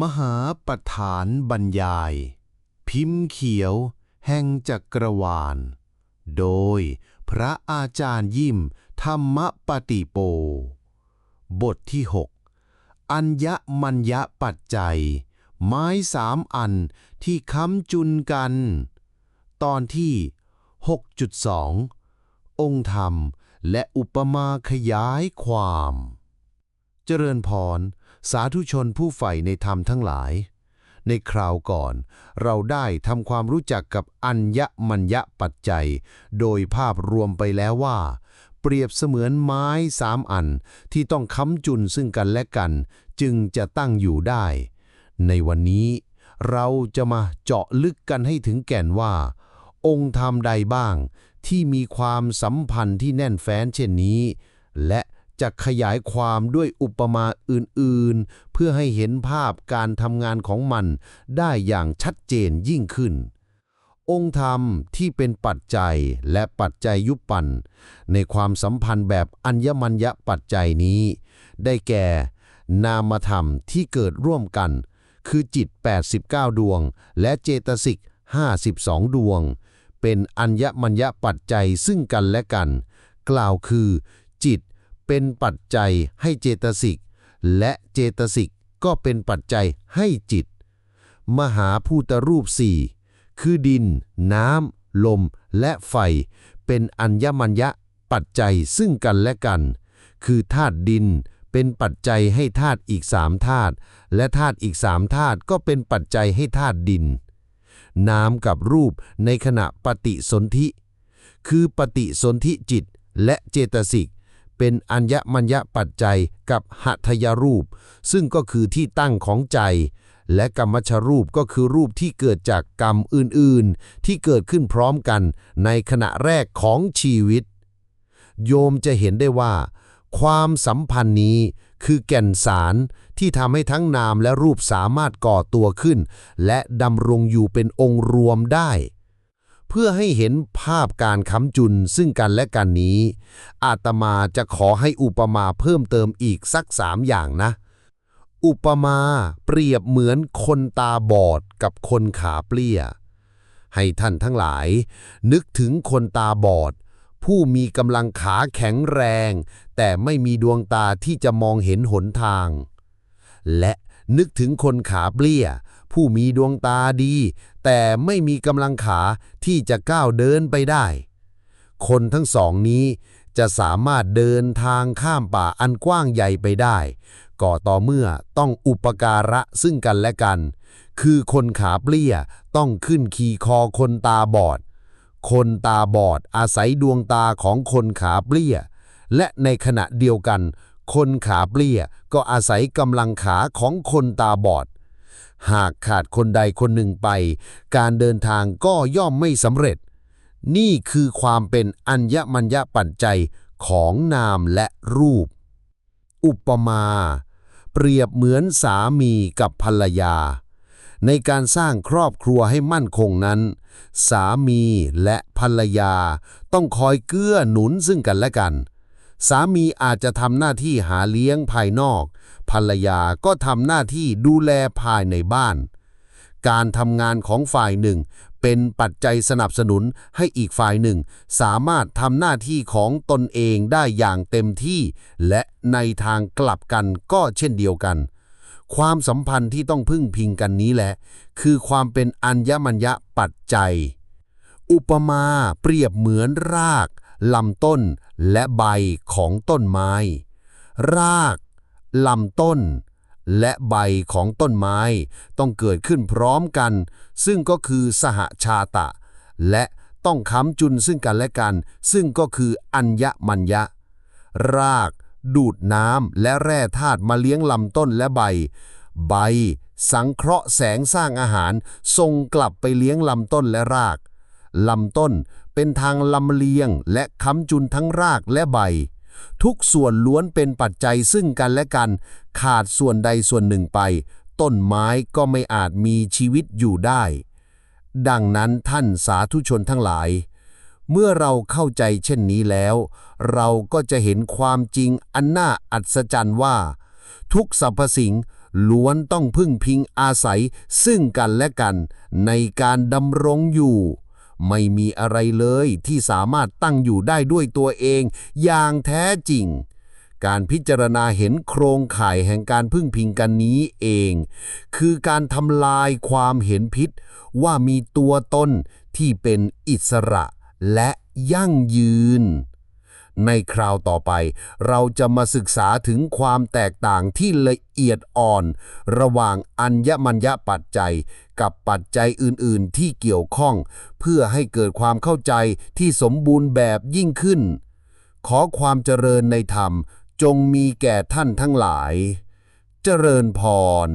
มหาปฐานบรรยาย พิมพ์เขียว แห่งจักรวาล โดยพระอาจารย์ยิมธรรมปฏิโป บทที่ 6 อัญญมัญญปัจจัย ไม้สามอันที่ค้ำจุนกัน ตอนที่ 6.2 องค์ธรรมและอุปมาขยายความ เจริญพร สาธุชนผู้ใฝ่ในธรรมทั้งหลาย ในคราวก่อน เราได้ทำความรู้จักกับอัญญมัญญปัจจัย โดยภาพรวมไปแล้วว่า เปรียบเสมือนไม้สามอันที่ต้องค้ำจุนซึ่งกันและกัน จึงจะตั้งอยู่ได้ ในวันนี้เราจะมาเจาะลึกกันให้ถึงแก่นว่า องค์ธรรมใดบ้างที่มีความสัมพันธ์ที่แน่นแฟ้นเช่นนี้ และ จะขยายความด้วยอุปมาอื่นๆ เพื่อให้เห็นภาพการทำงานของมันได้อย่างชัดเจนยิ่งขึ้น องค์ธรรมที่เป็นปัจจัยและปัจจัยยุปปัน ในความสัมพันธ์แบบอัญญมัญญปัจจัยนี้ ได้แก่ นามธรรมที่เกิดร่วมกัน คือจิต 89 ดวง และเจตสิก 52 ดวง เป็นอัญญมัญญปัจจัยซึ่งกันและกัน กล่าวคือ จิต เป็นปัจจัยให้เจตสิก และเจตสิกก็เป็นปัจจัยให้จิต มหาภูตรูปสี่คือดิน น้ำ ลม และไฟ เป็นอัญญมัญญปัจจัยซึ่งกันและกัน คือธาตุดินเป็นปัจจัยให้ธาตุอีกสามธาตุและธาตุอีกสามธาตุก็เป็นปัจจัยให้ธาตุดิน น้ำกับรูปในขณะปฏิสนธิ คือปฏิสนธิจิตและเจตสิก เป็นอัญญมัญญปัจจัยกับหัตถยรูป ซึ่งก็คือที่ตั้งของใจ และกรรมชรูปก็คือรูปที่เกิดจากกรรมอื่นๆ ที่เกิดขึ้นพร้อมกันในขณะแรกของชีวิต โยมจะเห็นได้ว่า ความสัมพันธ์นี้คือแก่นสารที่ทำให้ทั้งนามและรูปสามารถก่อตัวขึ้น และดำรงอยู่เป็นองค์รวมได้ เพื่อให้เห็นภาพการค้ำจุนซึ่งกันและกันนี้ อาตมาจะขอให้อุปมาเพิ่มเติมอีกสักสามอย่างนะ อุปมาเปรียบเหมือนคนตาบอดกับคนขาเปลี้ย ให้ท่านทั้งหลาย นึกถึงคนตาบอด ผู้มีกำลังขาแข็งแรง แต่ไม่มีดวงตาที่จะมองเห็นหนทาง และ นึกถึงคนขาเปลี้ย ผู้มีดวงตาดี แต่ไม่มีกำลังขาที่จะก้าวเดินไปได้ คนทั้งสองนี้จะสามารถเดินทางข้ามป่าอันกว้างใหญ่ไปได้ ก็ต่อเมื่อต้องอุปการะซึ่งกันและกัน คือคนขาเปลี้ยต้องขึ้นขี่คอคนตาบอด คนตาบอดอาศัยดวงตาของคนขาเปลี้ย และในขณะเดียวกัน คนขาเปลี้ยก็อาศัยกำลังขาของคนตาบอด หากขาดคนใดคนหนึ่งไป การเดินทางก็ย่อมไม่สำเร็จ นี่คือความเป็นอัญญมัญญปัจจัยของนามและรูป อุปมา เปรียบเหมือนสามีกับภรรยา ในการสร้างครอบครัวให้มั่นคงนั้น สามีและภรรยาต้องคอยเกื้อหนุนซึ่งกันและกัน สามีอาจจะทำหน้าที่หาเลี้ยงภายนอก ภรรยาก็ทำหน้าที่ดูแลภายในบ้าน การทำงานของฝ่ายหนึ่ง เป็นปัจจัยสนับสนุนให้อีกฝ่ายหนึ่ง สามารถทำหน้าที่ของตนเองได้อย่างเต็มที่ และในทางกลับกันก็เช่นเดียวกัน ความสัมพันธ์ที่ต้องพึ่งพิงกันนี้แหละ คือความเป็นอัญมัญญปัจจัย อุปมาเปรียบเหมือนราก ลำต้นและใบของต้นไม้ รากลำต้น และใบของต้นไม้ ต้องเกิดขึ้นพร้อมกัน ซึ่งก็คือสหชาตะ และต้องค้ำจุนซึ่งกันและกัน ซึ่งก็คืออัญญมัญญะ รากดูดน้ำและแร่ธาตุมาเลี้ยงลำต้นและใบ ใบ สังเคราะห์แสงสร้างอาหารส่งกลับไปเลี้ยงลำต้นและราก ลำต้น เป็นทางลำเลียง และค้ำจุนทั้งรากและใบ ทุกส่วนล้วนเป็นปัจจัยซึ่งกันและกัน ขาดส่วนใดส่วนหนึ่งไป ต้นไม้ก็ไม่อาจมีชีวิตอยู่ได้ ดังนั้นท่านสาธุชนทั้งหลาย เมื่อเราเข้าใจเช่นนี้แล้ว เราก็จะเห็นความจริงอันน่าอัศจรรย์ว่า ทุกสรรพสิ่งล้วนต้องพึ่งพิงอาศัยซึ่งกันและกันในการดำรงอยู่ ไม่มีอะไรเลยที่สามารถตั้งอยู่ได้ด้วยตัวเอง อย่างแท้จริง การพิจารณาเห็นโครงข่ายแห่งการพึ่งพิงกันนี้เอง คือการทำลายความเห็นผิดว่ามีตัวตนที่เป็นอิสระและยั่งยืน ในคราวต่อไป เราจะมาศึกษาถึงความแตกต่างที่ละเอียดอ่อน ระหว่างอัญมัญญปัจจัย กับปัจจัยอื่น ๆ ที่เกี่ยวข้อง เพื่อให้เกิดความเข้าใจที่สมบูรณ์แบบยิ่งขึ้น ขอความเจริญในธรรมจงมีแก่ท่านทั้งหลาย เจริญพร